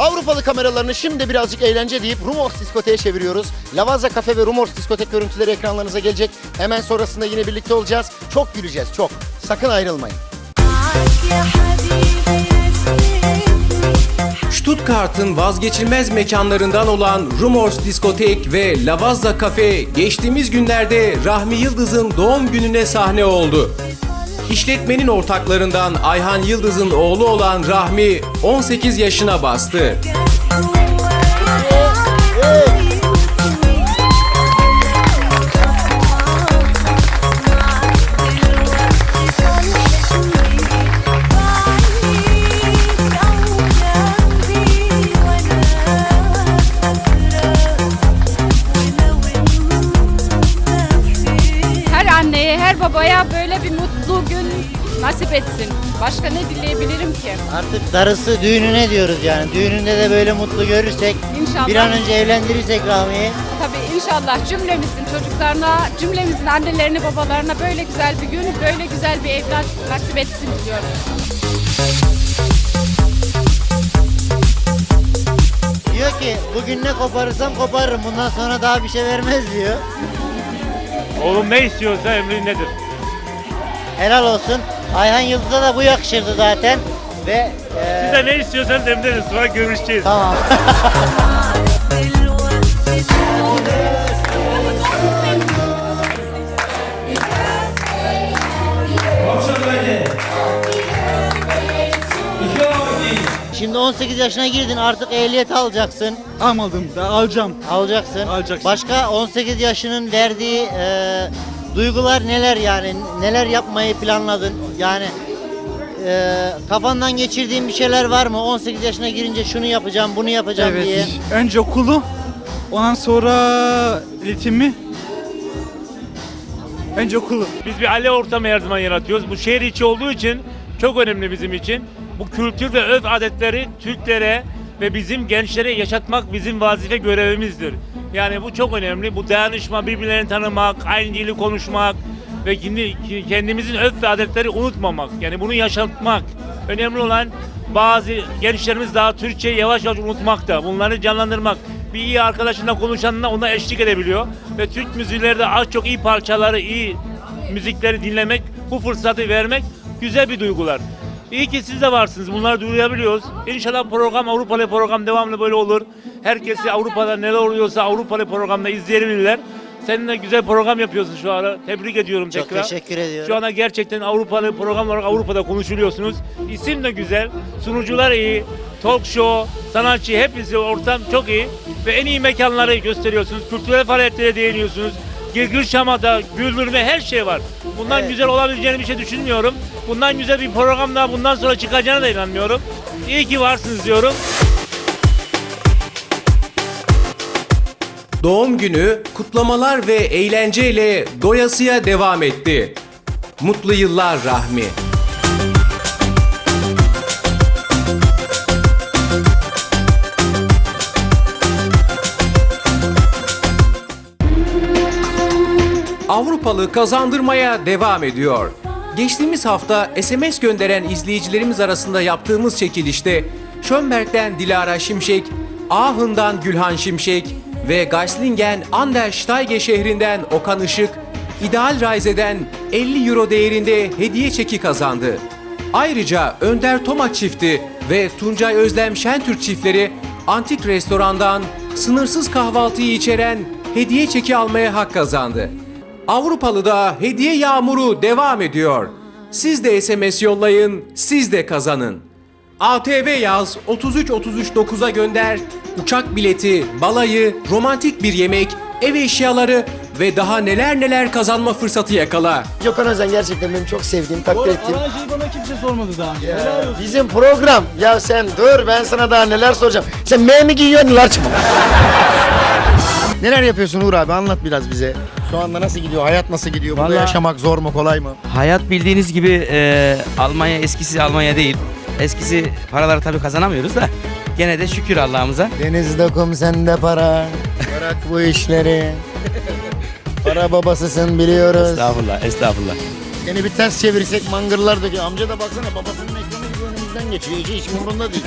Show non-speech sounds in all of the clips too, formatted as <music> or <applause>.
Avrupalı kameralarını şimdi birazcık eğlence deyip Rumors Diskote'ye çeviriyoruz. Lavazza Kafe ve Rumors Diskotek görüntüleri ekranlarınıza gelecek. Hemen sonrasında yine birlikte olacağız. Çok güleceğiz çok. Sakın ayrılmayın. Stuttgart'ın vazgeçilmez mekanlarından olan Rumors Diskotek ve Lavazza Kafe geçtiğimiz günlerde Rahmi Yıldız'ın doğum gününe sahne oldu. İşletmenin ortaklarından Ayhan Yıldız'ın oğlu olan Rahmi 18 yaşına bastı. Her anneye, her babaya böyle bir mutlu gün nasip etsin. Başka ne dileyebilirim ki? Artık darısı düğününe diyoruz yani. Düğününde de böyle mutlu görürsek, İnşallah. bir an önce evlendirirsek Rahmi'yi. Tabii inşallah cümlemizin çocuklarına, cümlemizin annelerine, babalarına böyle güzel bir gün, böyle güzel bir evlat nasip etsin diliyorum. Diyor ki bugün ne koparırsam koparırım. Bundan sonra daha bir şey vermez diyor. Oğlum ne istiyorsa emrindedir. Helal olsun. Ayhan Yıldız'a da bu yakışırdı zaten. Ve Siz eee de ne istiyorsanız emrediniz. Sonra görüşeceğiz. tamam. <laughs> Şimdi 18 yaşına girdin artık ehliyet alacaksın. Almadım da alacağım. Alacaksın. Alacaksın. Başka 18 yaşının verdiği e, duygular neler yani? Neler yapmayı planladın? Yani e, kafandan geçirdiğin bir şeyler var mı? 18 yaşına girince şunu yapacağım, bunu yapacağım Evet. diye. Önce okulu, ondan sonra eğitimi. Önce okulu. Biz bir aile ortamı her zaman yaratıyoruz. Bu şehir içi olduğu için çok önemli bizim için. Bu kültür ve örf adetleri Türklere ve bizim gençlere yaşatmak bizim vazife görevimizdir. Yani bu çok önemli. Bu dayanışma, birbirlerini tanımak, aynı dili konuşmak ve kendi, kendimizin örf ve adetleri unutmamak. Yani bunu yaşatmak. Önemli olan bazı gençlerimiz daha Türkçeyi yavaş yavaş unutmakta. Bunları canlandırmak. Bir iyi arkadaşınla konuşanına ona eşlik edebiliyor. Ve Türk müziğlerde az çok iyi parçaları, iyi müzikleri dinlemek, bu fırsatı vermek güzel bir duygular. İyi ki siz de varsınız. Bunları duyabiliyoruz. İnşallah program Avrupalı program devamlı böyle olur. Herkesi Avrupa'da neler oluyorsa Avrupalı programda izleyebilirler. Seninle güzel program yapıyorsun şu ara. Tebrik ediyorum Çok tekrar. teşekkür ediyorum. Şu anda gerçekten Avrupalı program olarak Avrupa'da konuşuluyorsunuz. İsim de güzel, sunucular iyi, talk show, sanatçı hepsi ortam çok iyi ve en iyi mekanları gösteriyorsunuz. Kültürel faaliyetlere değiniyorsunuz. Girgir Şama'da, güldürme her şey var. Bundan Evet. güzel olabileceğini bir şey düşünmüyorum. Bundan güzel bir program daha bundan sonra çıkacağına da inanmıyorum. İyi ki varsınız diyorum. Doğum günü kutlamalar ve eğlenceyle doyasıya devam etti. Mutlu yıllar Rahmi. Avrupalı kazandırmaya devam ediyor. Geçtiğimiz hafta SMS gönderen izleyicilerimiz arasında yaptığımız çekilişte Schönberg'den Dilara Şimşek, Aachen'dan Gülhan Şimşek ve Geislingen Andersteige şehrinden Okan Işık, İdeal Reise'den 50 euro değerinde hediye çeki kazandı. Ayrıca Önder Tomak çifti ve Tuncay Özlem Şentürk çiftleri antik restorandan sınırsız kahvaltıyı içeren hediye çeki almaya hak kazandı. Avrupalı'da hediye yağmuru devam ediyor. Siz de SMS yollayın, siz de kazanın. ATV yaz 33 33 9'a gönder. Uçak bileti, balayı, romantik bir yemek, ev eşyaları ve daha neler neler kazanma fırsatı yakala. Gökhan Özen gerçekten benim çok sevdiğim, takdir ettiğim. Aranjayı bana kimse sormadı daha önce. Bizim program. Ya sen dur ben sana daha neler soracağım. Sen M mi giyiyorsun larç mı? <laughs> neler yapıyorsun Uğur abi anlat biraz bize. Şu anda nasıl gidiyor? Hayat nasıl gidiyor? Burada Vallahi- yaşamak zor mu kolay mı? Hayat bildiğiniz gibi e, Almanya eskisi Almanya değil. Eskisi paraları tabii kazanamıyoruz da gene de şükür Allah'ımıza. Denizde kum sende para. Bırak bu işleri. Para babasısın biliyoruz. Estağfurullah, estağfurullah. Seni bir ters çevirsek mangırlar döküyor. Amca da baksana babasının ekranı gibi önümüzden geçiyor. Hiç, hiç umurunda değil.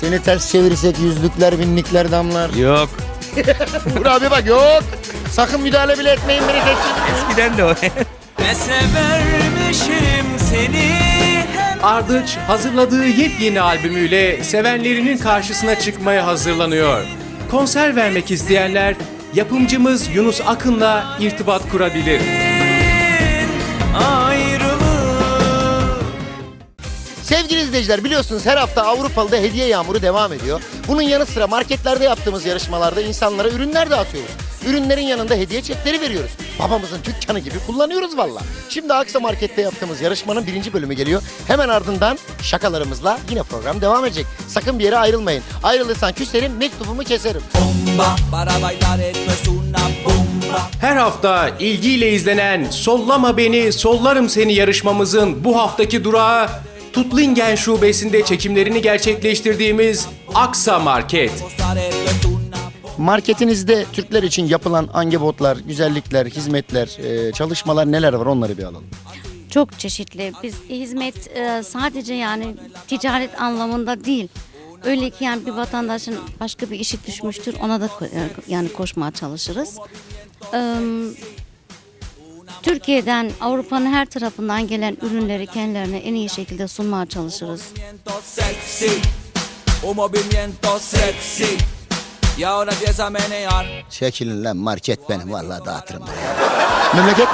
Seni ters çevirirsek yüzlükler, binlikler damlar. Yok. Vur abi bak yok. Sakın müdahale bile etmeyin beni tek Eskiden de o. <laughs> Ne severmişim seni Ardıç hazırladığı yepyeni albümüyle sevenlerinin karşısına çıkmaya hazırlanıyor. Konser vermek isteyenler yapımcımız Yunus Akın'la irtibat kurabilir. ayrılık Sevgili izleyiciler biliyorsunuz her hafta Avrupalı'da hediye yağmuru devam ediyor. Bunun yanı sıra marketlerde yaptığımız yarışmalarda insanlara ürünler dağıtıyoruz. Ürünlerin yanında hediye çekleri veriyoruz. Babamızın dükkanı gibi kullanıyoruz valla. Şimdi Aksa Market'te yaptığımız yarışmanın birinci bölümü geliyor. Hemen ardından şakalarımızla yine program devam edecek. Sakın bir yere ayrılmayın. Ayrılırsan küserim, mektubumu keserim. Bomba para bailar esto es una bomba Her hafta ilgiyle izlenen Sollama Beni Sollarım Seni yarışmamızın bu haftaki durağı Tutlingen Şubesi'nde çekimlerini gerçekleştirdiğimiz Aksa Market. Marketinizde Türkler için yapılan angebotlar, güzellikler, hizmetler, e, çalışmalar neler var onları bir alalım. Çok çeşitli. Biz hizmet e, sadece yani ticaret anlamında değil. Öyle ki yani bir vatandaşın başka bir işi düşmüştür ona da e, yani koşmaya çalışırız. Türkiye'den Avrupa'nın her tarafından gelen ürünleri kendilerine en iyi şekilde sunmaya çalışırız. Çekilin lan market benim vallahi dağıtırım. Memleket?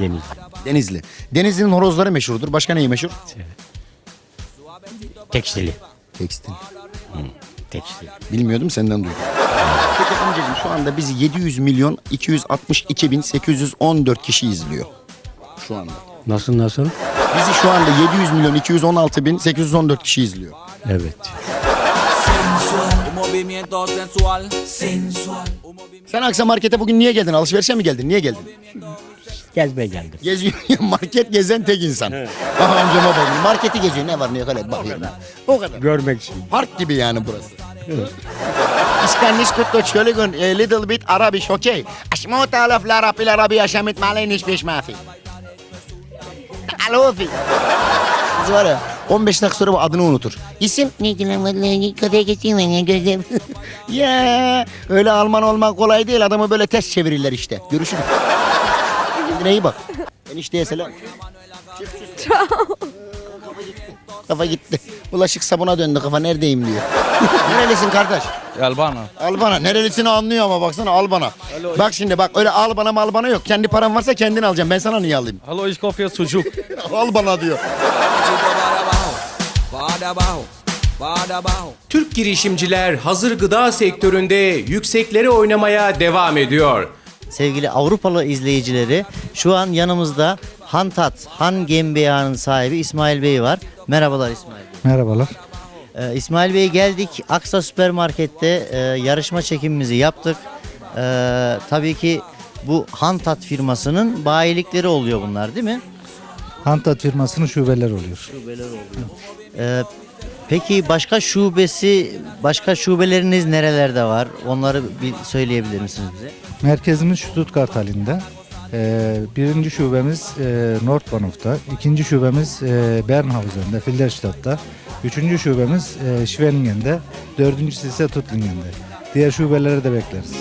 Deniz. Denizli. Denizli'nin horozları meşhurdur. Başka neyi meşhur? Tekstili. Tekstil. Tekstil. Bilmiyordum senden duydum. Peki amcacığım şu anda bizi 700 milyon 262 bin 814 kişi izliyor. Şu anda. Nasıl nasıl? Bizi şu anda 700 milyon 216 bin 814 kişi izliyor. Evet. Sen Aksa Market'e bugün niye geldin? Alışverişe mi geldin? Niye geldin? gezmeye geldik. Geziyor <laughs> market gezen tek insan. Evet. Amcama bakın marketi geziyor ne var ne yok öyle bakıyor. O kadar. Görmek için. Park gibi yani burası. Evet. İskan niskut da little bit Arabish okay. Aşmut alaf la rabbi la rabbi yaşamit maleyn hiç beş mafi. Alofi. var ya 15 dakika sonra bu adını unutur. İsim neydi lan vallahi kafaya geçeyim ben ya gözlerim. <laughs> ya öyle Alman olmak kolay değil adamı böyle ters çevirirler işte. Görüşürüz. Kendine iyi bak. Enişteye selam. Kafa gitti. Bulaşık sabuna döndü kafa neredeyim diyor. <laughs> Nerelisin kardeş? Albano. Albana. Nerelisini anlıyor ama baksana Albana. Bak şimdi bak öyle Albana malbana yok. Kendi paran varsa kendin alacaksın. Ben sana niye alayım? Hallo ich kaufe sucuk. <laughs> Albana diyor. Türk girişimciler hazır gıda sektöründe yükseklere oynamaya devam ediyor. Sevgili Avrupalı izleyicileri şu an yanımızda Hantat, Han GmbH'nın sahibi İsmail Bey var. Merhabalar İsmail Bey. Merhabalar. Ee, İsmail Bey geldik Aksa Süpermarket'te e, yarışma çekimimizi yaptık. Ee, tabii ki bu Hantat firmasının bayilikleri oluyor bunlar değil mi? Hantat firmasının şubeler oluyor. Ee, peki başka şubesi, başka şubeleriniz nerelerde var? Onları bir söyleyebilir misiniz bize? Merkezimiz Stuttgart halinde. Ee, birinci şubemiz e, Nordbahnhof'ta, ikinci şubemiz e, Bernhausen'de, Filderstadt'ta, üçüncü şubemiz e, Schwenningen'de, dördüncüsü ise Tuttlingen'de. Diğer şubeleri de bekleriz.